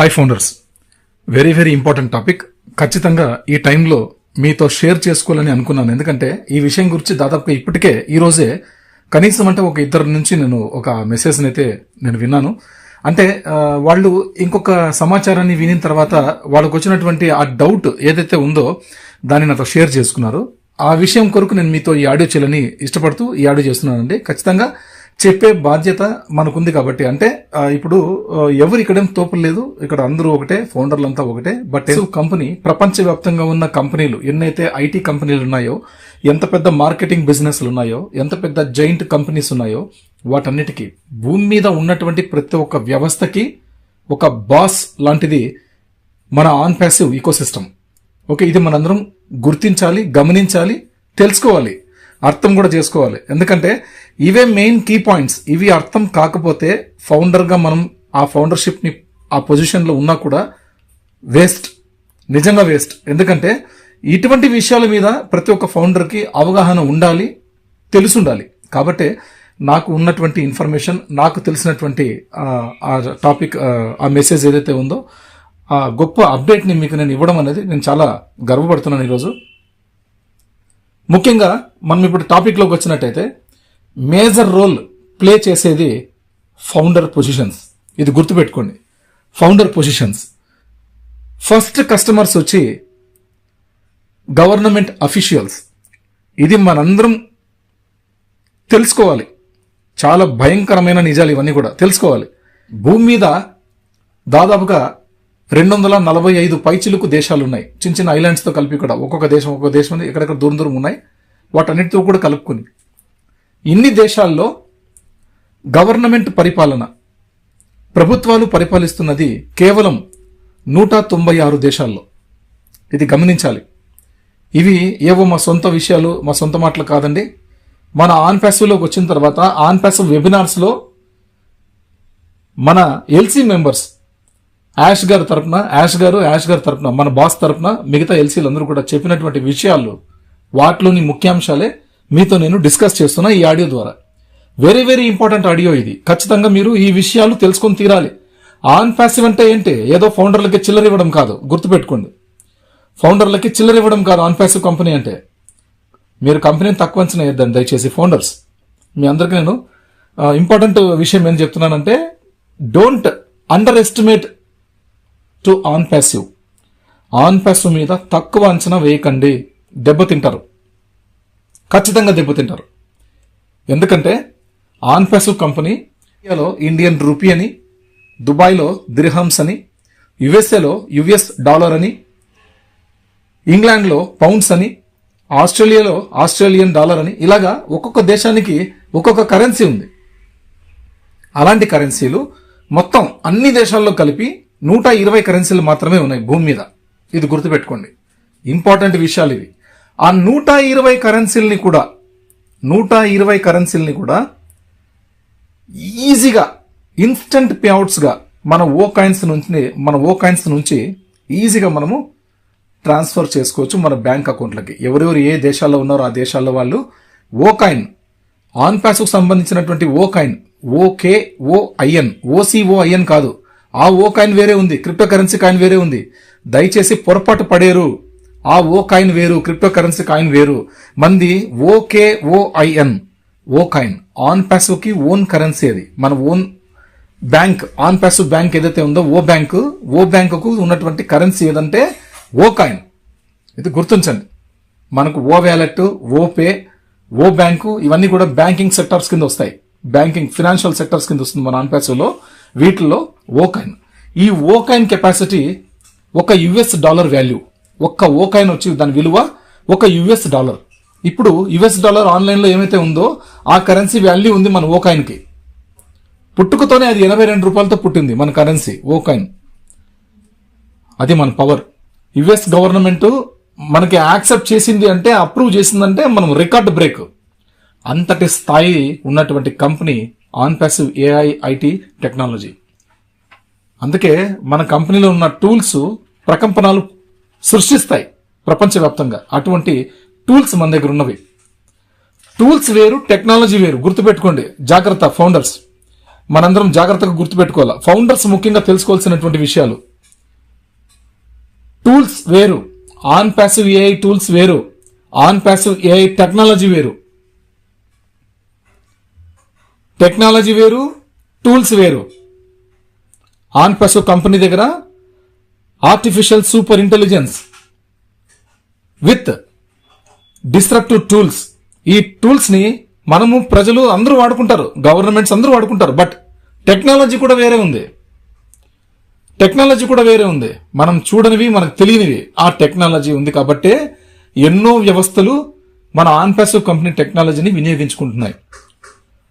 Hi founders very very important topic ఖచ్చితంగా ఈ టైంలో మీతో షేర్ చేసుకోవాలని అనుకున్నాను. ఎందుకంటే ఈ విషయం గురించి దాదాపుగా ఇప్పటికే ఈ రోజే కనీసం అంటే ఒక ఇద్దరు నుంచి నేను ఒక మెసేజ్ని అయితే నేను విన్నాను. అంటే వాళ్ళు ఇంకొక సమాచారాన్ని వినిన తర్వాత వాళ్ళకు వచ్చినటువంటి ఆ డౌట్ ఏదైతే ఉందో దాన్ని నాతో షేర్ చేసుకున్నారు. ఆ విషయం కొరకు నేను మీతో ఈ ఆడియో చేయాలని ఇష్టపడుతూ ఈ ఆడియో చేస్తున్నానండి. ఖచ్చితంగా చెప్పే బాధ్యత మనకుంది కాబట్టి. అంటే ఇప్పుడు ఎవరు ఇక్కడేం తోపులు లేదు ఇక్కడ అందరూ ఒకటే ఫౌండర్లంతా ఒకటే బట్ కంపెనీ ప్రపంచవ్యాప్తంగా ఉన్న కంపెనీలు ఎన్నైతే ఐటీ కంపెనీలు ఉన్నాయో ఎంత పెద్ద మార్కెటింగ్ బిజినెస్లు ఉన్నాయో ఎంత పెద్ద జైంట్ కంపెనీస్ ఉన్నాయో వాటన్నిటికీ భూమి మీద ఉన్నటువంటి ప్రతి ఒక్క వ్యవస్థకి ఒక బాస్ లాంటిది మన ఆన్ ప్యాసివ్ ఈకోసిస్టమ్ ఓకే ఇది మనందరం గుర్తించాలి గమనించాలి తెలుసుకోవాలి అర్థం కూడా చేసుకోవాలి. ఎందుకంటే ఇవే మెయిన్ కీ పాయింట్స్ ఇవి అర్థం కాకపోతే ఫౌండర్గా మనం ఆ ఫౌండర్షిప్ని ఆ పొజిషన్లో ఉన్నా కూడా వేస్ట్ నిజంగా వేస్ట్ ఎందుకంటే ఇటువంటి విషయాల మీద ప్రతి ఒక్క ఫౌండర్కి అవగాహన ఉండాలి తెలుసుండాలి. కాబట్టి నాకు ఉన్నటువంటి ఇన్ఫర్మేషన్ నాకు తెలిసినటువంటి ఆ, టాపిక్ ఆ, మెసేజ్ ఏదైతే ఉందో ఆ గొప్ప అప్డేట్ని మీకు నేను ఇవ్వడం అనేది నేను చాలా గర్వపడుతున్నాను ఈరోజు. ముఖ్యంగా మనం ఇప్పుడు టాపిక్లోకి వచ్చినట్టయితే మేజర్ రోల్ ప్లే చేసేది ఫౌండర్ పొజిషన్స్. ఇది గుర్తుపెట్టుకోండి. Founder positions. ఫస్ట్ కస్టమర్స్ వచ్చి గవర్నమెంట్ అఫీషియల్స్. ఇది మనందరం తెలుసుకోవాలి. చాలా భయంకరమైన నిజాలు ఇవన్నీ కూడా తెలుసుకోవాలి. భూమి మీద దాదాపుగా రెండు వందల నలభై ఐదు పైచిలుకు దేశాలు ఉన్నాయి చిన్న చిన్న ఐలాండ్స్తో కలిపి కూడా ఒక్కొక్క దేశం ఒక్కొక్క దేశం ఎక్కడెక్కడ దూరం దూరం ఉన్నాయి. వాటన్నిటితో కూడా కలుపుకుని. ఇన్ని దేశాల్లో గవర్నమెంట్ పరిపాలన ప్రభుత్వాలు పరిపాలిస్తున్నది కేవలం నూట తొంభై ఆరు దేశాల్లో. ఇది గమనించాలి. ఇవి ఏవో మా సొంత విషయాలు మా సొంత మాటలు కాదండి. మన ఆన్ ప్యాసివ్లోకి వచ్చిన తర్వాత ఆన్ ప్యాసివ్ వెబినార్స్లో మన ఎల్సీ మెంబర్స్ యాష్ గారి తరపున యాష్ గారు యాష్ గారి తరపున మన బాస్ తరపున మిగతా ఎల్సీలు అందరూ కూడా చెప్పినటువంటి విషయాలు వాటిలోని ముఖ్యాంశాలే మీతో నేను డిస్కస్ చేస్తున్నా ఈ ఆడియో ద్వారా. వెరీ వెరీ ఇంపార్టెంట్ ఆడియో ఇది. ఖచ్చితంగా మీరు ఈ విషయాలు తెలుసుకొని తీరాలి. ఆన్ ప్యాసివ్ అంటే ఏంటి? ఏదో ఫౌండర్లకి చిల్లర ఇవ్వడం కాదు. గుర్తుపెట్టుకోండి. ఫౌండర్లకి చిల్లర ఇవ్వడం కాదు ఆన్ ప్యాసివ్ కంపెనీ అంటే. మీరు కంపెనీని తక్కువ అంచనా వేద్దండి దయచేసి ఫౌండర్స్. మీ అందరికీ నేను ఇంపార్టెంట్ విషయం ఏం చెప్తున్నానంటే don't underestimate to Onpassive. Onpassive మీద తక్కువ అంచనా వేయకండి. దెబ్బతింటారు. ఖచ్చితంగా దెబ్బతింటారు. ఎందుకంటే ఆన్ కంపెనీ ఇండియాలో ఇండియన్ రూపీ అని దుబాయ్లో దిర్హమ్స్ అని యుఎస్ఏలో యుఎస్ డాలర్ అని ఇంగ్లాండ్లో పౌండ్స్ అని ఆస్ట్రేలియాలో ఆస్ట్రేలియన్ డాలర్ అని ఇలాగా ఒక్కొక్క దేశానికి ఒక్కొక్క కరెన్సీ ఉంది. అలాంటి కరెన్సీలు మొత్తం అన్ని దేశాల్లో కలిపి నూట ఇరవై కరెన్సీలు మాత్రమే ఉన్నాయి భూమి మీద. ఇది గుర్తుపెట్టుకోండి. ఇంపార్టెంట్ విషయాలు ఇవి. ఆ నూట ఇరవై కరెన్సీలని కూడా నూట ఇరవై కరెన్సీలని కూడా ఈజీగా ఇన్స్టంట్ పేఅవుట్స్గా మన ఓ కాయిన్స్ నుంచి మన ఓ కాయిన్స్ నుంచి ఈజీగా మనము ట్రాన్స్ఫర్ చేసుకోవచ్చు మన బ్యాంక్ అకౌంట్లకి. ఎవరెవరు ఏ దేశాల్లో ఉన్నారో ఆ దేశాల్లో వాళ్ళు ఓ కాయిన్ ఆన్ ప్యాస్కు సంబంధించినటువంటి O coin okay O I N O C O I N కాదు. ఆ ఓ కాయిన్ వేరే ఉంది క్రిప్టో కరెన్సీ కాయిన్ వేరే ఉంది. దయచేసి పొరపాటు పడేరు. ఆ ఓ కాయిన్ వేరు క్రిప్టో కరెన్సీ కాయిన్ వేరు. మంది okay O I N O coin. On ప్యాసివ్కి ఓన్ కరెన్సీ అది. మన own bank OnPassive bank ఏదైతే ఉందో ఓ బ్యాంక్ ఓ బ్యాంకుకు ఉన్నటువంటి కరెన్సీ ఏదంటే ఓ కాయిన్. ఇది గుర్తుంచండి. మనకు O wallet O pay O bank ఇవన్నీ కూడా బ్యాంకింగ్ సెక్టర్స్ కింద వస్తాయి. బ్యాంకింగ్ ఫినాన్షియల్ సెక్టర్స్ కింద వస్తుంది మన ఆన్పాసివ్లో వీటిల్లో ఓ కాయిన్. ఈ ఓ కాయిన్ కెపాసిటీ ఒక యుఎస్ డాలర్ వాల్యూ. ఒక్క ఓకాయిన్ వచ్చి దాని విలువ ఒక యుఎస్ డాలర్. ఇప్పుడు యుఎస్ డాలర్ ఆన్లైన్లో ఏమైతే ఉందో ఆ కరెన్సీ వాల్యూ ఉంది మన ఓకాయిన్కి పుట్టుకతోనే అది ఎనభై రెండు రూపాయలతో పుట్టింది మన కరెన్సీ ఓకాయిన్ అది మన పవర్. యుఎస్ గవర్నమెంట్ మనకి యాక్సెప్ట్ చేసింది అంటే అప్రూవ్ చేసిందంటే మనం రికార్డ్ బ్రేక్. అంతటి స్థాయి ఉన్నటువంటి company OnPassive AI IT technology. అందుకే మన కంపెనీలో ఉన్న టూల్స్ ప్రకంపనలు సృష్టిస్తాయి ప్రపంచవ్యాప్తంగా. అటువంటి టూల్స్ మన దగ్గర ఉన్నవి. టూల్స్ వేరు టెక్నాలజీ వేరు. గుర్తుపెట్టుకోండి జాగ్రత్త ఫౌండర్స్. మనందరం జాగ్రత్తగా గుర్తుపెట్టుకోవాలి? ఫౌండర్స్ ముఖ్యంగా తెలుసుకోవాల్సినటువంటి విషయాలు. టూల్స్ వేరు. ఆన్ ప్యాసివ్ ఏఐ టూల్స్ వేరు. ఆన్ ప్యాసివ్ ఏఐ టెక్నాలజీ వేరు. టెక్నాలజీ వేరు టూల్స్ వేరు. ఆన్ ప్యాసివ్ కంపెనీ దగ్గర artificial super intelligence with disruptive tools ఈ టూల్స్ని మనము ప్రజలు అందరూ వాడుకుంటారు. గవర్నమెంట్స్ అందరూ వాడుకుంటారు. బట్ టెక్నాలజీ కూడా వేరే ఉంది. టెక్నాలజీ కూడా వేరే ఉంది. మనం చూడనివి మనకు తెలియనివి. ఆ టెక్నాలజీ ఉంది కాబట్టే ఎన్నో వ్యవస్థలు మన ఆన్ ప్యాసివ్ కంపెనీ టెక్నాలజీని వినియోగించుకుంటున్నాయి.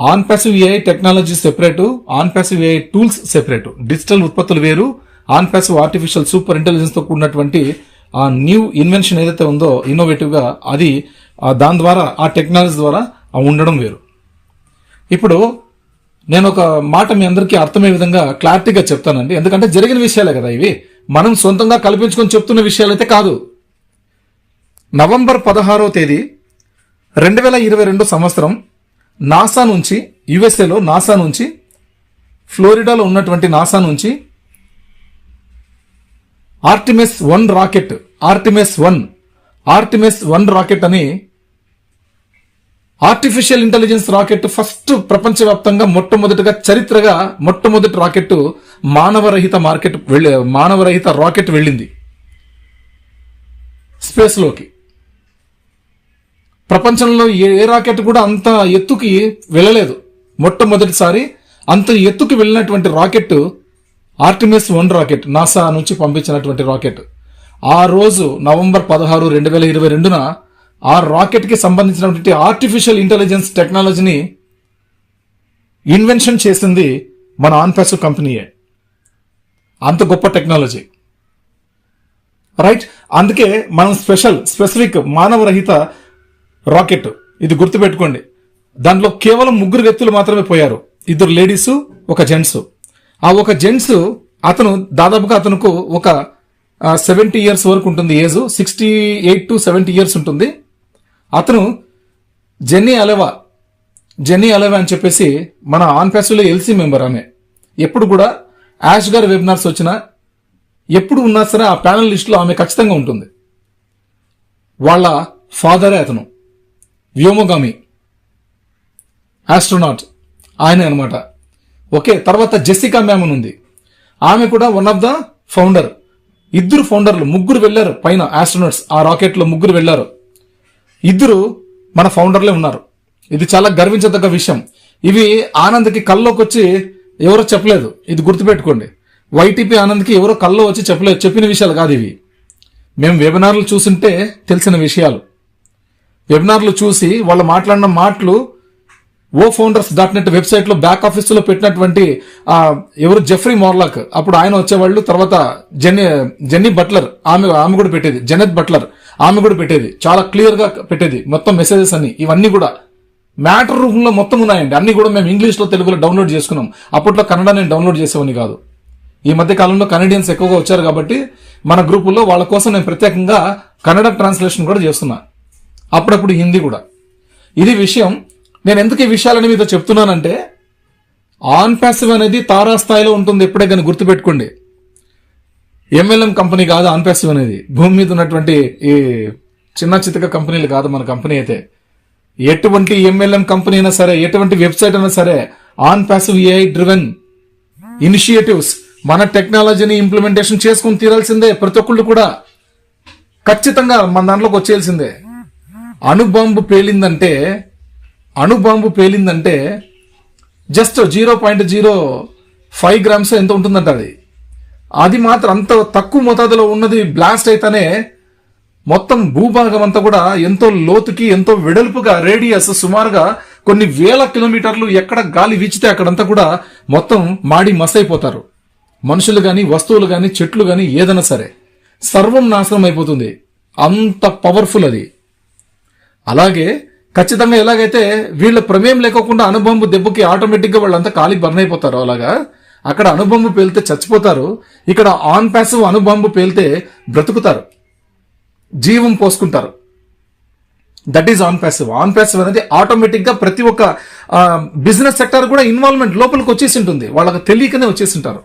OnPassive AI technology separate OnPassive AI tools separate digital ఉత్పత్తులు వేరు ఆన్ ప్యాసివ్ ఆర్టిఫిషియల్ సూపర్ ఇంటెలిజెన్స్తో కూడినటువంటి ఆ న్యూ ఇన్వెన్షన్ ఏదైతే ఉందో ఇన్నోవేటివ్గా అది దాని ద్వారా ఆ టెక్నాలజీ ద్వారా ఆ ఉండడం వేరు. ఇప్పుడు నేను ఒక మాట మీ అందరికీ అర్థమయ్యే విధంగా క్లారిటీగా చెప్తానండి. ఎందుకంటే జరిగిన విషయాలే కదా ఇవి. మనం సొంతంగా కల్పించుకొని చెప్తున్న విషయాలైతే కాదు. నవంబర్ పదహారో తేదీ రెండు వేల ఇరవై రెండు సంవత్సరం నాసా నుంచి యుఎస్ఏలో నాసా నుంచి ఫ్లోరిడాలో ఉన్నటువంటి నాసా నుంచి Artemis one rocket Artemis one. Artemis one rocket అని ఆర్టిఫిషియల్ ఇంటెలిజెన్స్ రాకెట్ ఫస్ట్ ప్రపంచవ్యాప్తంగా మొట్టమొదటిగా చరిత్రగా మొట్టమొదటి రాకెట్ మానవరహిత మార్కెట్ వెళ్ళి మానవరహిత రాకెట్ వెళ్ళింది. స్పేస్లోకి. ప్రపంచంలో ఏ ఏ రాకెట్ కూడా అంత ఎత్తుకి వెళ్ళలేదు. మొట్టమొదటిసారి అంత ఎత్తుకి వెళ్ళినటువంటి rocket Artemis one rocket NASA నుంచి పంపించినటువంటి రాకెట్. ఆ రోజు నవంబర్ పదహారు రెండు వేల ఇరవై రెండున ఆ రాకెట్కి సంబంధించినటువంటి ఆర్టిఫిషియల్ ఇంటెలిజెన్స్ టెక్నాలజీని ఇన్వెన్షన్ చేసింది మన ఆన్పాసు కంపెనీయే. అంత గొప్ప టెక్నాలజీ. రైట్? అందుకే మనం స్పెషల్ స్పెసిఫిక్ మానవరహిత రాకెట్. ఇది గుర్తుపెట్టుకోండి. దాంట్లో కేవలం ముగ్గురు వ్యక్తులు మాత్రమే పోయారు. ఇద్దరు లేడీస్ ఒక జెంట్స్. ఆ ఒక జెంట్స్ అతను దాదాపుగా అతనుకు ఒక సెవెంటీ ఇయర్స్ వరకు ఉంటుంది age. Sixty eight to seventy years ఉంటుంది. అతను జెన్నీ అలెవా జెన్నీ అలెవా అని చెప్పేసి మన ఆన్ ఫ్యాస్ట్లో ఎల్సీ మెంబర్ ఆమె. ఎప్పుడు కూడా యాష్ గారి వెబినార్స్ వచ్చినా ఎప్పుడు ఉన్నా సరే ఆ ప్యానల్ లిస్ట్లో ఆమె ఖచ్చితంగా ఉంటుంది. వాళ్ళ ఫాదరే అతను. వ్యోమగామి. ఆస్ట్రోనాట్. ఆయనే అనమాట ఓకే తర్వాత జెసికా మ్యామ్ అని ఉంది. ఆమె కూడా వన్ ఆఫ్ ద ఫౌండర్ ఇద్దరు ఫౌండర్లు ముగ్గురు వెళ్ళారు. పైన ఆస్ట్రోనట్స్ ఆ రాకెట్లో ముగ్గురు వెళ్ళారు. ఇద్దరు మన ఫౌండర్లే ఉన్నారు. ఇది చాలా గర్వించదగ్గ విషయం. ఇవి ఆనంద్కి కల్లోకి వచ్చి ఎవరో చెప్పలేదు. ఇది గుర్తుపెట్టుకోండి. వైటీపీ ఆనంద్కి ఎవరో కల్లో వచ్చి చెప్పలేదు. చెప్పిన విషయాలు కాదు ఇవి. మేము వెబినార్లు చూసింటే తెలిసిన విషయాలు. వెబినార్లు చూసి వాళ్ళు మాట్లాడిన మాటలు ఓ ఫౌండర్స్ డాట్ నెట్ వెబ్సైట్లో బ్యాక్ ఆఫీస్లో పెట్టినటువంటి ఎవరు జెఫ్రీ మోర్లాక్ అప్పుడు ఆయన వచ్చేవాళ్ళు తర్వాత జెన్నీ జెన్నీ బట్లర్ ఆమె ఆమె కూడా పెట్టేది. జెనెత్ బట్లర్ ఆమె కూడా పెట్టేది. చాలా క్లియర్గా పెట్టేది. మొత్తం మెసేజెస్ అన్ని. ఇవన్నీ కూడా. మ్యాటర్ రూపంలో మొత్తం ఉన్నాయండి. అన్ని కూడా మేము ఇంగ్లీష్లో తెలుగులో డౌన్లోడ్ చేసుకున్నాం. అప్పట్లో కన్నడ నేను డౌన్లోడ్ చేసేవని కాదు. ఈ మధ్య కాలంలో కనడియన్స్ ఎక్కువగా వచ్చారు కాబట్టి మన గ్రూపుల్లో వాళ్ళ కోసం నేను ప్రత్యేకంగా కన్నడ ట్రాన్స్లేషన్ కూడా చేస్తున్నా. అప్పుడప్పుడు హిందీ కూడా. ఇది విషయం నేను ఎందుకు ఈ విషయాలని మీతో చెప్తున్నానంటే ఆన్ ప్యాసివ్ అనేది తారాస్థాయిలో ఉంటుంది ఎప్పుడే కానీ గుర్తుపెట్టుకోండి. ఎంఎల్ఎం కంపెనీ కాదు ఆన్ ప్యాసివ్ అనేది. భూమి మీద ఉన్నటువంటి ఈ చిన్న చితక కంపెనీలు కాదు మన కంపెనీ అయితే. ఎటువంటి ఎంఎల్ఎం కంపెనీ అయినా సరే ఎటువంటి వెబ్సైట్ అయినా సరే OnPassive AI driven initiatives మన టెక్నాలజీని ఇంప్లిమెంటేషన్ చేసుకుని తీరాల్సిందే ప్రతి ఒక్కళ్ళు కూడా. ఖచ్చితంగా మన దాంట్లోకి వచ్చేయాల్సిందే. అణుబాంబు పేలిందంటే అణుబాంబు పేలిందంటే just zero point zero five grams ఎంత ఉంటుందంట అది. అది మాత్రం అంత తక్కువ మోతాదులో ఉన్నది బ్లాస్ట్ అయితేనే మొత్తం భూభాగం అంతా కూడా ఎంతో లోతుకి ఎంతో వెడల్పుగా రేడియస్ సుమారుగా కొన్ని వేల కిలోమీటర్లు ఎక్కడ గాలి వీచితే అక్కడంతా కూడా మొత్తం మాడి మసైపోతారు. మనుషులు కానీ వస్తువులు కానీ చెట్లు కానీ ఏదైనా సరే సర్వం నాశనం అయిపోతుంది. అంత పవర్ఫుల్ అది. అలాగే ఖచ్చితంగా ఎలాగైతే వీళ్ళ ప్రమేయం లేకోకుండా అనుబంబు దెబ్బకి ఆటోమేటిక్గా వాళ్ళంతా కాలి బర్న్ అయిపోతారు అలాగా? అక్కడ అనుబంబు పేలితే చచ్చిపోతారు. ఇక్కడ ఆన్ ప్యాసివ్ అనుబంబు పేలితే బ్రతుకుతారు. జీవం పోసుకుంటారు. That is on passive OnPassive అనేది ఆటోమేటిక్గా ప్రతి ఒక్క బిజినెస్ సెక్టర్ కూడా ఇన్వాల్వ్మెంట్ లోపలికి వచ్చేసి ఉంటుంది. వాళ్ళకి తెలియకనే వచ్చేసి ఉంటారు.